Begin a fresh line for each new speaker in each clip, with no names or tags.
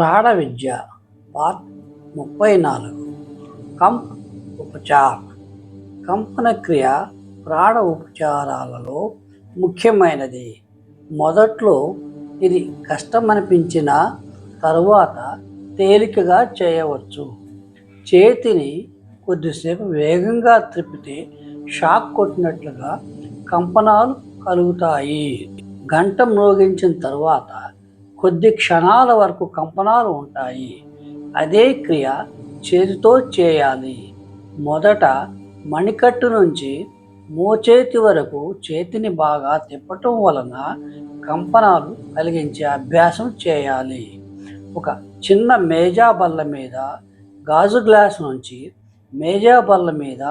ప్రాణ విద్య పార్ట్ ముప్పై నాలుగు కంప్ ఉపచార్. కంపన క్రియ ప్రాణ ఉపచారాలలో ముఖ్యమైనది. మొదట్లో ఇది కష్టమనిపించిన తరువాత తేలికగా చేయవచ్చు. చేతిని కొద్దిసేపు వేగంగా త్రిప్పితే షాక్ కొట్టినట్లుగా కంపనాలు కలుగుతాయి. గంట మ్రోగించిన తర్వాత కొద్ది క్షణాల వరకు కంపనాలు ఉంటాయి. అదే క్రియ చేతితో చేయాలి. మొదట మణికట్టు నుంచి మోచేతి వరకు చేతిని బాగా తిప్పటం వలన కంపనాలు కలిగించే అభ్యాసం చేయాలి. ఒక చిన్న మేజా బల్ల మీద గాజు గ్లాస్ నుంచి మేజా బల్ల మీద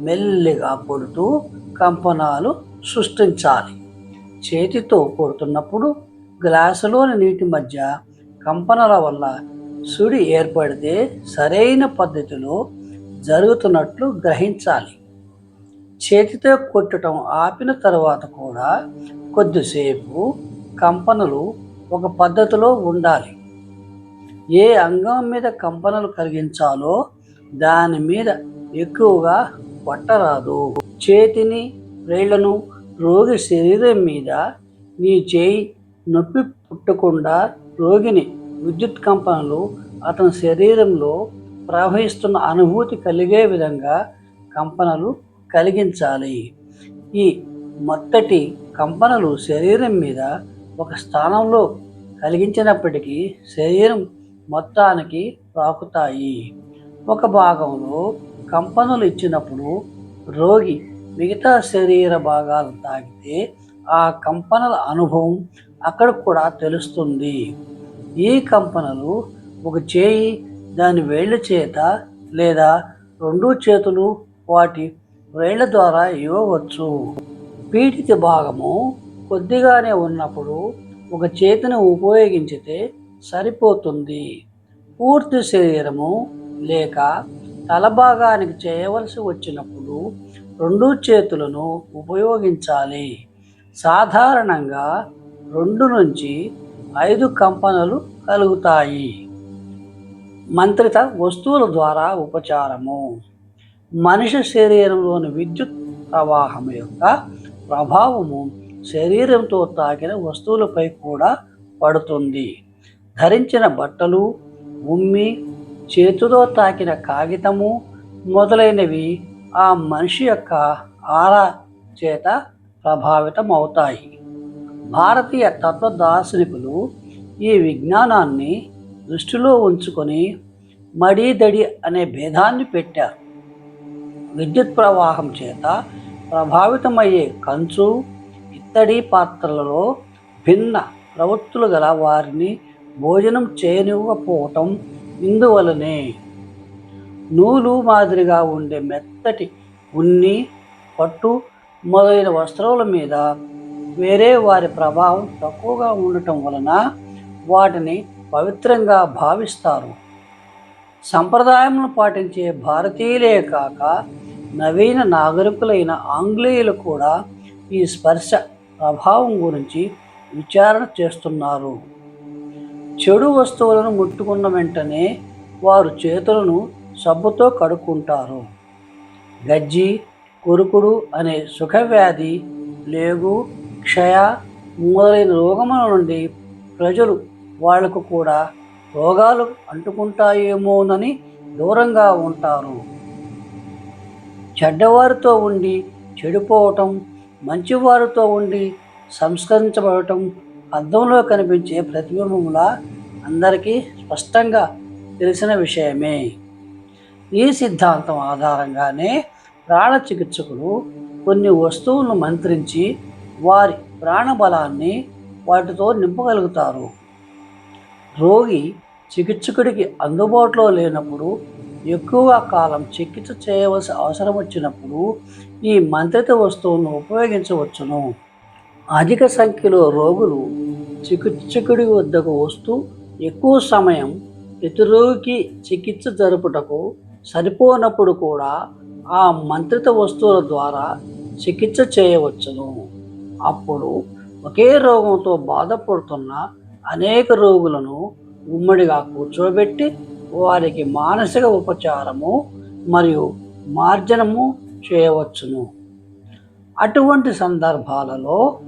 మెల్లిగా కొడుతూ కంపనాలు సృష్టించాలి. చేతితో కొడుతున్నప్పుడు గ్లాసులోని నీటి మధ్య కంపనల వల్ల సుడి ఏర్పడితే సరైన పద్ధతిలో జరుగుతున్నట్లు గ్రహించాలి. చేతితో కొట్టడం ఆపిన తర్వాత కూడా కొద్దిసేపు కంపనలు ఒక పద్ధతిలో ఉండాలి. ఏ అంగం మీద కంపనలు కలిగించాలో దాని మీద ఎక్కువగా కొట్టరాదు చేతిని వేళ్ళను రోగి శరీరం మీద నీ చేయి నొప్పి పుట్టకుండా రోగిని విద్యుత్ కంపనలు అతని శరీరంలో ప్రవహిస్తున్న అనుభూతి కలిగే విధంగా కంపనలు కలిగించాలి. ఈ మొత్తటి కంపనలు శరీరం మీద ఒక స్థానంలో కలిగించినప్పటికీ శరీరం మొత్తానికి రాకుతాయి. ఒక భాగంలో కంపనలు ఇచ్చినప్పుడు రోగి మిగతా శరీర భాగాలు తాకితే ఆ కంపనల అనుభవం అక్కడ కూడా తెలుస్తుంది. ఈ కంపనలు ఒక చేయి దాని వేళ్ళ చేత లేదా రెండు చేతులు వాటి వేళ్ళ ద్వారా ఇవ్వవచ్చు. పీడిత భాగము కొద్దిగానే ఉన్నప్పుడు ఒక చేతిని ఉపయోగించితే సరిపోతుంది. పూర్తి శరీరము లేక తల భాగానికి చేయవలసి వచ్చినప్పుడు రెండు చేతులను ఉపయోగించాలి. సాధారణంగా రెండు నుంచి ఐదు కంపనలు కలుగుతాయి. మంత్రిత వస్తువుల ద్వారా ఉపచారము. మనిషి శరీరంలోని విద్యుత్ ప్రవాహం యొక్క ప్రభావము శరీరంతో తాకిన వస్తువులపై కూడా పడుతుంది. ధరించిన బట్టలు ఉమ్మి చేతితో తాకిన కాగితము మొదలైనవి ఆ మనిషి యొక్క ఆరా చేత ప్రభావితం అవుతాయి భారతీయ తత్వదార్శనికులు ఈ విజ్ఞానాన్ని దృష్టిలో ఉంచుకొని మడీదడి అనే భేదాన్ని పెట్టారు. విద్యుత్ ప్రవాహం చేత ప్రభావితమయ్యే కంచు ఇత్తడి పాత్రలలో భిన్న ప్రవృత్తులు గల వారిని భోజనం చేయనివ్వకపోవటం ఇందువలనే. నూలు మాదిరిగా ఉండే మెత్తటి ఉన్ని పట్టు మొదలైన వస్త్రముల మీద వేరే వారి ప్రభావం తక్కువగా ఉండటం వలన వాటిని పవిత్రంగా భావిస్తారు. సంప్రదాయములను పాటించే భారతీయులే కాక నవీన నాగరికులైన ఆంగ్లేయులు కూడా ఈ స్పర్శ ప్రభావం గురించి విచారణ చేస్తున్నారు. చెడు వస్తువులను ముట్టుకున్న వెంటనే వారు చేతులను సబ్బుతో కడుక్కుంటారు. గజ్జి కొరుకుడు అనే సుఖవ్యాధి లేగు క్షయ మొదలైన రోగముల నుండి ప్రజలు వాళ్ళకు కూడా రోగాలు అంటుకుంటాయేమోనని దూరంగా ఉంటారు. చెడ్డవారితో ఉండి చెడిపోవటం మంచివారితో ఉండి సంస్కరించబడటం అద్దంలో కనిపించే ప్రతిబింబములా అందరికీ స్పష్టంగా తెలిసిన విషయమే. ఈ సిద్ధాంతం ఆధారంగానే ప్రాణ చికిత్సకులు కొన్ని వస్తువులను మంత్రించి వారి ప్రాణబలాన్ని వాటితో నింపగలుగుతారు. రోగి చికిత్సకుడికి అందుబాటులో లేనప్పుడు ఎక్కువ కాలం చికిత్స చేయవలసిన అవసరం వచ్చినప్పుడు ఈ మంత్రిత వస్తువులను ఉపయోగించవచ్చును. అధిక సంఖ్యలో రోగులు చికిత్సకుడి వద్దకు వస్తూ ఎక్కువ సమయం ప్రతి రోగికి చికిత్స జరుపుటకు సరిపోనప్పుడు కూడా ఆ మంత్రిత వస్తువుల ద్వారా చికిత్స చేయవచ్చును. అప్పుడు ఒకే రోగంతో బాధపడుతున్న అనేక రోగులను ఉమ్మడిగా కూర్చోబెట్టి వారికి మానసిక ఉపచారము మరియు మార్జనము చేయవచ్చును. అటువంటి సందర్భాలలో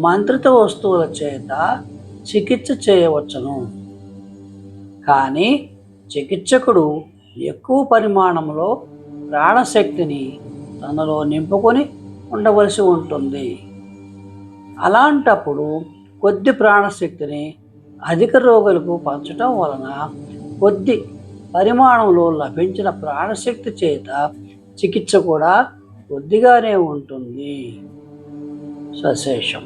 మంత్రిత వస్తువుల చేత చికిత్స చేయవచ్చును. కానీ చికిత్సకుడు ఎక్కువ పరిమాణంలో ప్రాణశక్తిని తనలో నింపుకొని ఉండవలసి ఉంటుంది. అలాంటప్పుడు కొద్ది ప్రాణశక్తిని అధిక రోగులకు పంచటం వలన కొద్ది పరిమాణంలో లభించిన ప్రాణశక్తి చేత చికిత్స కూడా కొద్దిగానే ఉంటుంది. సశేషం.